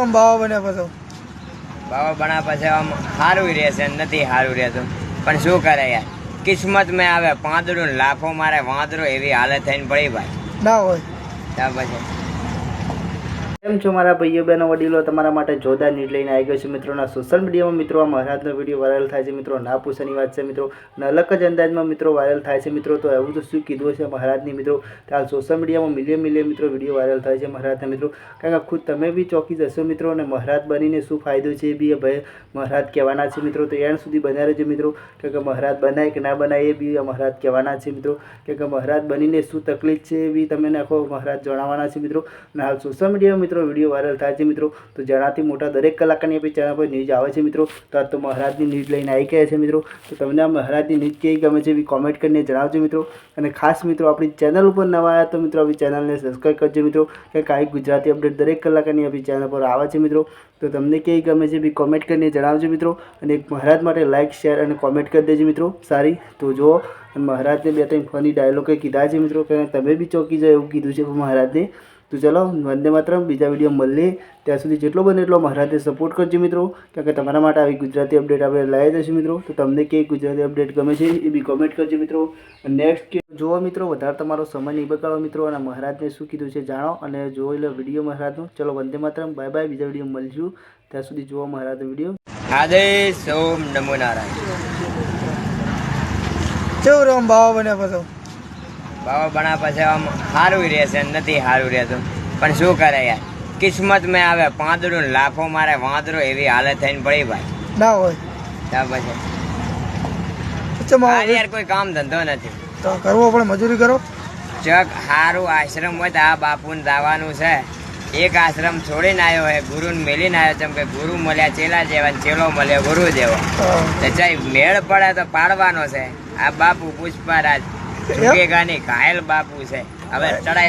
આમ બાવા બન્યા પછી. બાવા બના પછી આમ સારું રહેશે નથી સારું રહેતું. પણ શું કરે યાર? કિસ્મત મેં આવે પાંદડું લાફો મારે વાંદરો એવી હાલત થઈને પડી ભાઈ. ના હોય. ત્યાં પછી. કેમ છો મારા ભાઈઓ, બહેનો, વડીલો? તમારા માટે જોરદાર નીટ લઈને આવી ગયો છે મિત્રોના સોશિયલ મીડિયામાં મિત્રો, આ મહારાજનો વીડિયો વાયરલ થાય છે મિત્રો. ના પૂછવાની વાત છે મિત્રો. અને જ અંદાજમાં મિત્રો વાયરલ થાય છે મિત્રો. તો એવું તો શું કીધું છે મહારાજની મિત્રો? હાલ સોશિયલ મીડિયામાં મિલિયન મિલિયન મિત્રો વીડિયો વાયરલ થાય છે મહારાજના મિત્રો. કારણ કે ખુદ તમે બી ચોકી જશો મિત્રો અને મહારાજ બનીને શું ફાયદો છે એ બી ભાઈ મહારાજ કહેવાના છે મિત્રો. તો એન્ડ સુધી બન્યા રહેજો મિત્રો. કારણ કે મહારાજ બનાય કે ના બનાય એ બી મહારાજ કહેવાના છે મિત્રો. કારણ કે મહારાજ બનીને શું તકલીફ છે એ બી તમે નાખો મહારાજ જણાવવાના છે મિત્રો. અને હાલ સોશિયલ મીડિયામાં મિત્રો વીડિયો વાયરલ થાય છે મિત્રો, તો જણાથી મોટા દરેક કલાકારની આપણી ચેનલ પર ન્યૂઝ આવે છે મિત્રો, તો આ તો મહારાજની ન્યૂઝ લઈને આવી ગયા છે મિત્રો, તો તમને આ મહારાજની ન્યૂઝ કેવી ગમે છે એવી કોમેન્ટ કરીને જણાવજો મિત્રો, અને ખાસ મિત્રો આપણી ચેનલ ઉપર નવા આવ્યા તો મિત્રો આપણી ચેનલને સબસ્ક્રાઈબ કરજો મિત્રો કે કાંઈ ગુજરાતી અપડેટ દરેક કલાકારની આપણી ચેનલ પર આવે છે મિત્રો, તો તમને કેવી ગમે છે એવી કોમેન્ટ કરીને જણાવજો મિત્રો, અને મહારાજ માટે લાઇક શેર અને કોમેન્ટ કરી દેજો મિત્રો, સારી, તો જુઓ મહારાજને બે ત્રણ ફની ડાયલોગે કીધા છે મિત્રો કે તમે બી ચોકી જાય એવું કીધું છે મહારાજને તો ચલો, વંદે માત્ર બીજા વીડિયો મળીએ. ત્યાં સુધી જેટલો બને એટલો મહારાજને સપોર્ટ કરજો મિત્રો. કારણ કે તમારા માટે આવી ગુજરાતી અપડેટ આપણે લાવી જશું મિત્રો. તો તમને કે ગુજરાતી અપડેટ ગમે છે એ બી કોમેન્ટ કરજો મિત્રો. નેક્સ્ટ કે જુઓ મિત્રો, વધારે તમારો સમય નહીં બગાડો મિત્રો. અને મહારાજને શું કીધું છે જાણો અને જોઈ લો વીડિયો મહારાજનો ચલો, વંદે માત્રમ. બાય બાય બીજા વીડિયો મળીશું. ત્યાં સુધી જુઓ મહારાજનો વીડિયો આદેશ ઓમ નમો નારાયણ. કેવું ભાવ બને પછી. બાબા બના પછી આમ સારું રહેશે નથી સારું રહેતું. પણ શું કરે યાર? કિસ્મત મેં આવે પાંદડું લાફો મારે વાંદરો એવી હાલત થઈને પડી ભાઈ. ના હોય. ત્યાર પછી. ચમ હાલ આવો? યાર કોઈ કામ ધંધો નથી. તો કરવો પડે મજૂરી કરો. જગ સારું આશ્રમ હોય તો આ બાપુને દાવાનું છે. એક આશ્રમ છોડીને આવ્યો હે ગુરુને મેલીને આવ્યો જેમ કે ગુરુ મળ્યા ચેલા જેવા ચેલો મળ્યો ગુરુ જેવો. તો ચાઈ મેળ પડે તો પાડવાનો છે. આ બાપુ પુષ્પારાજ ઘાયલ બાપુ છે. હવે ચડાઈ